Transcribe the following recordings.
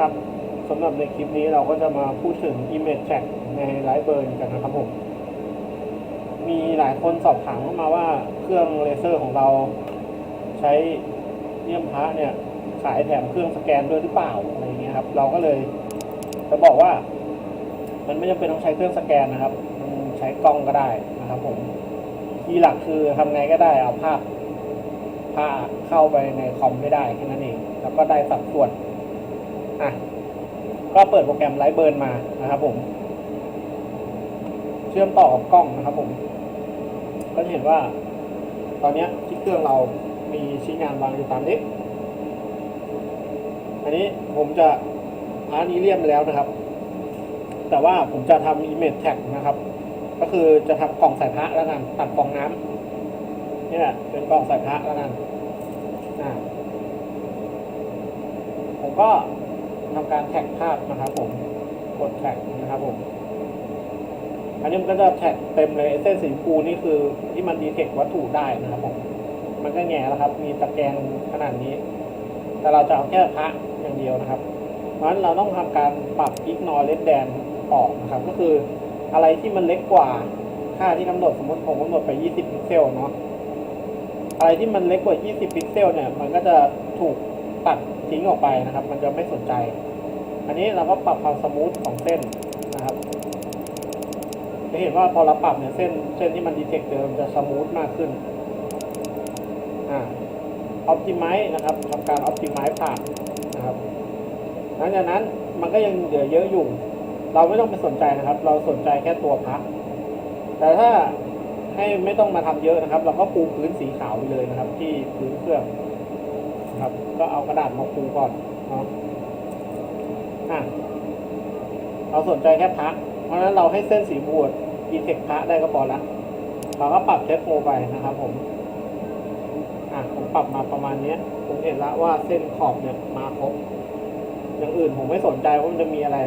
ครับสำหรับในคลิปนี้เราก็จะมาพูดถึง Image Tag ในไลฟ์เบิร์นกันนะครับผม มีหลายคนสอบถามเข้ามาว่าเครื่องเลเซอร์ของเราใช้เลี่ยมพระเนี่ยขายแถมเครื่องสแกนด้วยหรือเปล่าอะไรเงี้ยครับ เราก็เลยจะบอกว่า มันไม่จำเป็นต้องใช้เครื่องสแกนนะครับ มันใช้กล้องก็ได้นะครับผมที่หลักคือทำไงก็ได้เอาภาพภาพเข้าไปในคอมไม่ได้แค่นั้นเอง แล้วก็ได้สัดส่วน อะก็เปิดโปรแกรมไลฟ์เบิร์นมานะครับผม เชื่อมต่อกับกล้องนะครับผม ก็เห็นว่า ตอนนี้ที่เครื่องเรามีชิ้นงานวางอยู่ตามนี้ อันนี้ผมจะพาร์นี้เลียมแล้วนะครับ แต่ว่าผมจะทำ image tag นะครับ ก็คือจะทำกล่องใส่พระแล้วกันตัดฟองน้ำนี่แหละเป็นกล่องใส่พระแล้วกันอ่าผมก็ ทำการแท็กภาพนะครับผมกดแท็กนะครับผมอันนี้มันก็จะแท็กเต็มเลยเส้นสีชมพูนี่คือที่มันดีเทควัตถุได้นะครับผมมันก็แง่แล้วครับ มีตะแกรงขนาดนี้ แต่เราจะเอาแค่พระอย่างเดียวนะครับเพราะฉะนั้นเราต้องทำการปรับ ignore red band ออกนะครับ ก็คืออะไรที่มันเล็กกว่าค่าที่กำหนดสมมติผมกำหนดไป 20 พิกเซลเนาะอะไรที่มันเล็กกว่า 20 พิกเซลเนี่ย มันก็จะถูกตัด ทิ้งออกไปนะครับ มันจะไม่สนใจ อันนี้เราก็ปรับความสมูทของเส้นนะครับจะเห็นว่าพอเราปรับเนี่ยเส้นเส้นที่มันดีเทคเดิมจะสมูทมากขึ้นอ่าออ t ติไม e นะครับทำการออ t ติไม e ผ่านนะครับหลังจากนั้นมันก็ยังเหลือเยอะอยู่ เราไม่ต้องไปสนใจนะครับ เราสนใจแค่ตัวพัก แต่ถ้าให้ไม่ต้องมาทำเยอะนะครับ เราก็ปูพื้นสีขาวไปเลยนะครับ ที่พื้นเครื่อง ครับ ก็เอากระดาษมาปูก่อนเนาะอะเราสนใจแค่พักเพราะฉะนั้นเราให้เส้นสีบวดดีเทคพระได้ก็พอละเราก็ปรับเทสโมไปนะครับ ผม อะผมปรับมาประมาณเนี้ย ผมเห็นละว่าเส้นขอบเนี่ยมาครบอย่างอื่นผมไม่สนใจว่ามันจะมีอะไร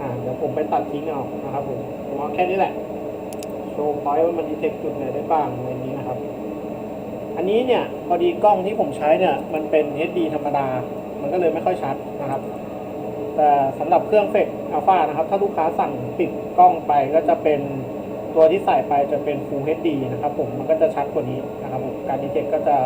อ่า เดี๋ยวผมไปตัดทิ้งเอานะครับ ผมผมเอาแค่นี้แหละ โชว์พอยต์ว่ามันดีเทคจุดไหนได้บ้างอะไรนี้นะครับ อันนี้เนี่ยพอดีกล้องที่ผมใช้เนี่ยมันเป็น HD ธรรมดา มันก็เลยไม่ค่อยชัดนะครับ แต่สำหรับเครื่องเฟกอัลฟานะครับ ถ้าลูกค้าสั่งติดกล้องไปก็จะเป็นตัวที่ใส่ไปจะเป็น Full HD นะครับผมมันก็จะชัดกว่านี้นะครับผมการดีเทคก็จะ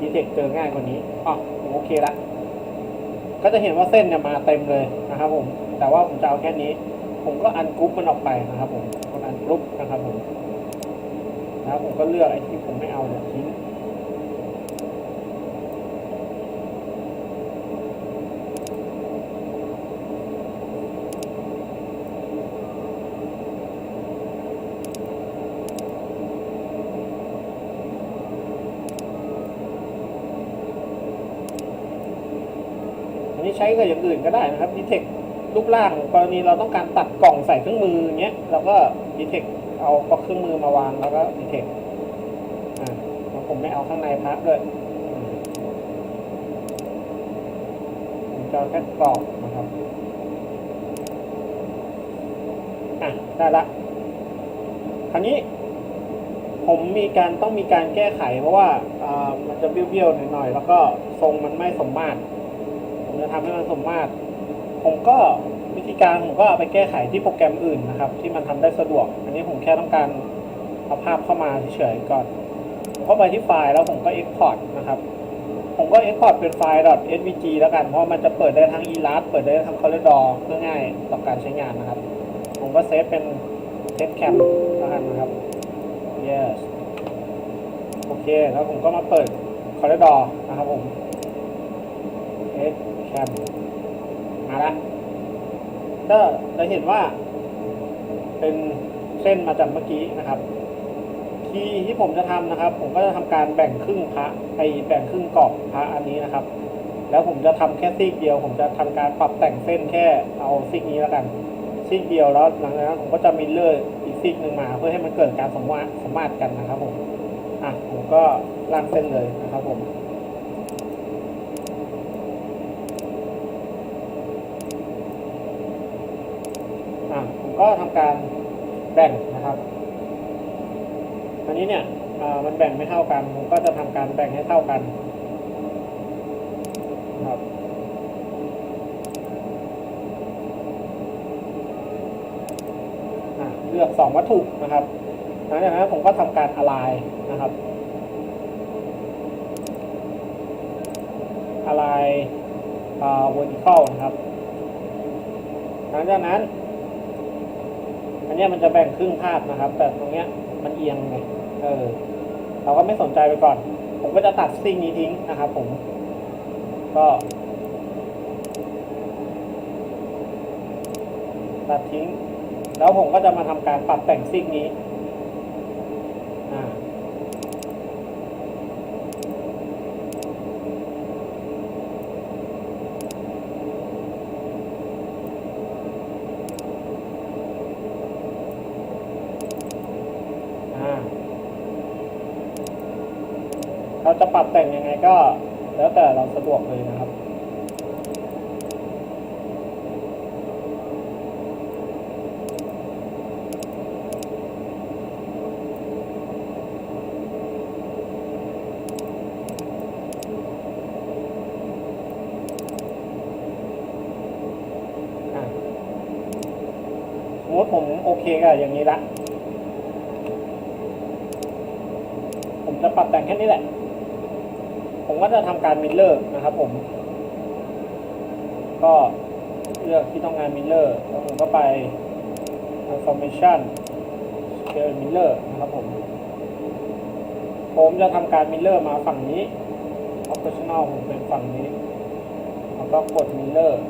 ดีเทคเจอง่ายกว่านี้อ๋อผมโอเคละก็จะเห็นว่าเส้นเนี่ยมาเต็มเลยนะครับผมแต่ว่าผมจะเอาแค่นี้ ผมก็อันกรุ๊ปมันออกไปนะครับผมอันกรุ๊ปนะครับผม แล้วผมก็เลือกไอ้ที่ผมไม่เอาเนี่ยทิ้งอันนี้ใช้กับอย่างอื่นก็ได้นะครับดีเทครูปร่างกรณีเราต้องการตัดกล่องใส่เครื่องมืออย่างเงี้ยเราก็ดีเทค เอาปลั๊กเครื่องมือมาวางแล้วก็ดีเทคอ่าแล้วผมไม่เอาข้างในพักด้วยอืมผมจะเอแค่กรอบนะครับอะได้ละคราวนี้ผมมีการต้องมีการแก้ไขเพราะว่าอ่ามันจะเบี้ยวๆหน่อยๆแล้วก็ทรงมันไม่สมมาตร ผมจะทำให้มันสมมาตร ผมก็ วิธีการผมก็เอาไปแก้ไขที่โปรแกรมอื่นนะครับ ที่มันทำได้สะดวก อันนี้ผมแค่ต้องการเอาภาพเข้ามาเฉยๆก่อนเข้าไปที่ไฟล์แล้วผมก็ Export นะครับ ผมก็ Export เป็นไฟล์ .svg แล้วกัน เพราะมันจะเปิดได้ทั้ง ELAST เปิดได้ทั้ง Corridor เพื่อง่ายต่อการใช้งานนะครับ ผมก็เซฟเป็น test cam แล้วกันนะครับ yes โอเค แล้วผมก็มาเปิด Corridor นะครับผม test cam มาละ ก็จะเห็นว่า เป็นเส้นมาจากเมื่อกี้นะครับคีย์ที่ผมจะทำนะครับ ผมก็จะทำการแบ่งครึ่งพระไอแบ่งครึ่งกรอบพระอันนี้นะครับ แล้วผมจะทำแค่ซีกเดียว ผมจะทำการปรับแต่งเส้นแค่เอาซีกนี้แล้วกันซีกเดียวแล้วหลังจากนั้นผมก็จะมิลเลอร์อีกซีกหนึ่งมา เพื่อให้มันเกิดการสมมาตรสมมาตรกันนะครับผมอะผมก็ล่างเส้นเลยนะครับผม ก็ทำการแบ่งนะครับอันนี้เนี่ยมันแบ่งไม่เท่ากันผมก็จะทำการแบ่งให้เท่ากันครับเลือก 2 วัตถุนะครับหลังจากนั้นผมก็ทำการอะไลน์นะครับอะไลน์ vertical นะครับ หลังจากนั้น เนี้ยมันจะแบ่งครึ่งภาพนะครับ แต่ตรงเนี้ยมันเอียงไงเออเราก็ไม่สนใจไปก่อน ผมก็จะตัดซิ่งนี้ทิ้งนะครับผม ก็ตัดทิ้ง แล้วผมก็จะมาทำการปรับแต่งซิ่งนี้อ่า เราจะปรับแต่งยังไงก็ แล้วแต่เราสะดวกเลยนะครับอะสมมติผมโอเคกับอย่างนี้ละ ผมจะปรับแต่งแค่นี้แหละ ผมก็จะทำการมิลเลอร์นะครับผม ก็เลือกที่ต้องการมิลเลอร์แล้วผมก็ไป transformation scale mirror นะครับผม ผมจะทำการมิลเลอร์มาฝั่งนี้ operational ผมเป็นฝั่งนี้ แล้วก็กดมิลเลอร์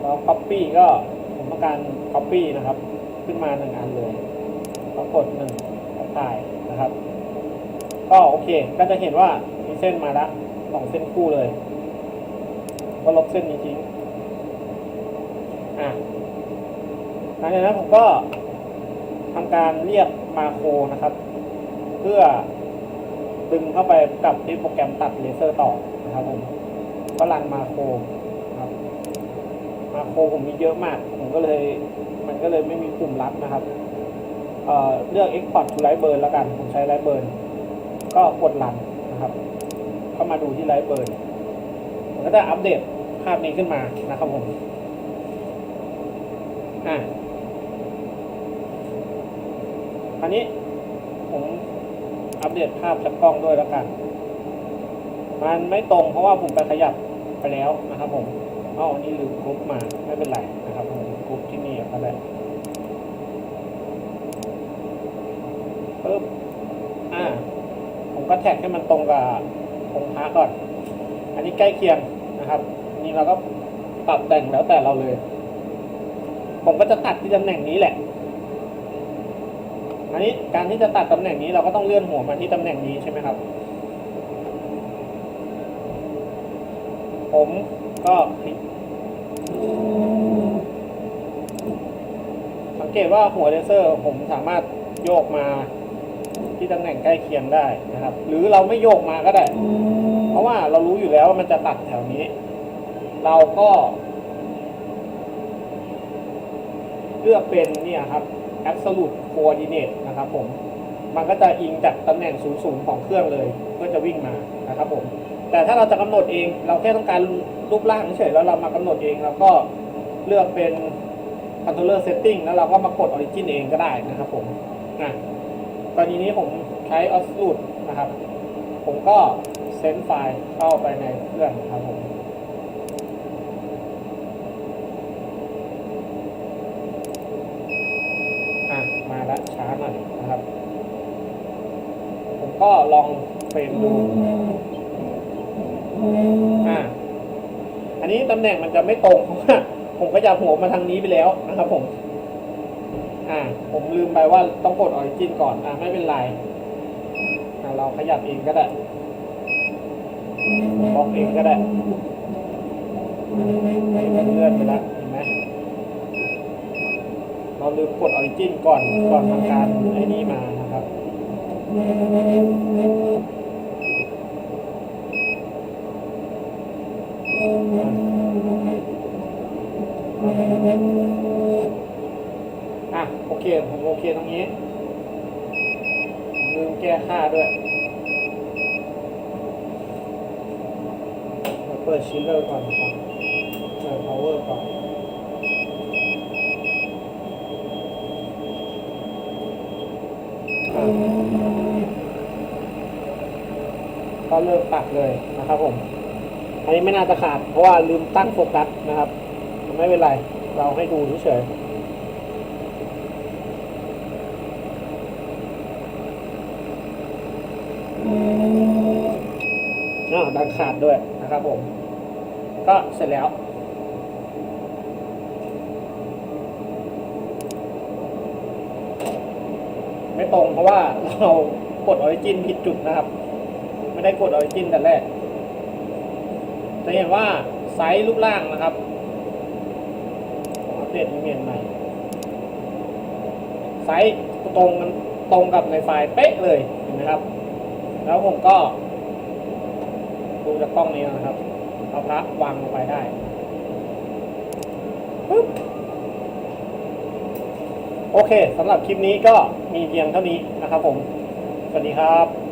แล้ว copy ก็ผมต้องการ copy นะครับ ขึ้นมาหนึ่งอันเลยแล้วกดหนึ่งถ่ายนะครับ ก็โอเค ก็จะเห็นว่า เส้นมาละสองเส้นคู่เลย ก็ลบเส้นนี้ทิ้งอะหลังจากนั้นผมก็ทำการเรียกมาโครนะครับ เพื่อดึงเข้าไปกับที่โปรแกรมตัดเลเซอร์ต่อนะครับผมก็รันมาโครครับ มาโครผมมีเยอะมาก ผมก็เลย มันก็เลยไม่มีปุ่มลัดนะครับเอ่อเลือก Export to Lightburn แล้วกัน ผมใช้ Lightburn ก็กดรันนะครับ เข้ามาดูที่ไลฟ์เบิร์นมันก็จะอัปเดตภาพนี้ขึ้นมานะครับผม อ่าคราวนี้ผมอัปเดตภาพจากกล้องด้วยแล้วกัน มันไม่ตรงเพราะว่าผมไปขยับไปแล้วนะครับผมเอ้าอันนี้ลืมกรุ๊ปมาไม่เป็นไรนะครับผมกรุ๊ปที่นี่ก็ได้ปึ๊บอ่าผมก็แท็กให้มันตรงกับ องค์พระก่อน อันนี้ใกล้เคียงนะครับอันนี้เราก็ปรับแต่งแล้วแต่เราเลย ผมก็จะตัดที่ตำแหน่งนี้แหละ อันนี้การที่จะตัดตำแหน่งนี้เราก็ต้องเลื่อนหัวมาที่ตำแหน่งนี้ใช่ไหมครับ ผมก็สังเกตว่าหัวเลเซอร์ผมสามารถโยกมา ที่ตำแหน่งใกล้เคียงได้นะครับ หรือเราไม่โยกมาก็ได้ เพราะว่าเรารู้อยู่แล้วว่ามันจะตัดแถวนี้ เราก็เลือกเป็นเนี่ยครับ absolute coordinate นะครับผมมันก็จะอิงจากตำแหน่งศูนย์สูงของเครื่องเลยเพื่อจะวิ่งมานะครับผมแต่ถ้าเราจะกำหนดเองเราแค่ต้องการรูปร่างเฉยแล้วเรามากำหนดเองเราก็เลือกเป็น controller setting แล้วเราก็มากด origin เองก็ได้นะครับผมอะ กรณีนี้ผมใช้ a b s o l u t e นะครับ ผมก็เซนไฟล์เข้าไปในเครื่องนะครับผมอะมาล้วช้าหน่อยนะครับ ผมก็ลองเฟรมดูอะอันนี้ตำแหน่งมันจะไม่ตรงเพราะว่าผมก็จะหัวมาทางนี้ไปแล้วนะครับผม อ่า ผมลืมไปว่าต้องกดออริจินก่อน อ่าไม่เป็นไรอ่าเราขยับเองก็ได้บล็อกเองก็ได้มันเลื่อนไปแล้วเห็นไหมเราลืมกดออริจินก่อนก่อนทำการไอ้นี้มานะครับอ่ะโอเค ผมโอเคตรงนี้ลืมแก้ค่าด้วย เปิดชิลเลอร์ก่อนนะครับเปิด power ก่อนก็เลิกตัดเลยนะครับผม อันนี้ไม่น่าจะขาด เพราะว่าลืมตั้งโฟกัสนะครับ ไม่เป็นไร เราให้ดูเฉย ๆอ่าดังขาดด้วยนะครับผม ก็เสร็จแล้วไม่ตรงเพราะว่าเรากดออริจินผิดจุดนะครับ ไม่ได้กดออริจินแต่แรกจะเห็นว่าไซส์รูปร่างนะครับผมอัปเดตอีเมลใหม่ไซส์ตรงกันตรงกับในไฟล์เป๊ะเลยเห็นไหมครับ แล้วผมก็ ดูจากกล้องนี้นะครับเอาพระวางลงไปได้ปึ๊บโอเคสำหรับคลิปนี้ก็มีเพียงเท่านี้นะครับผม สวัสดีครับ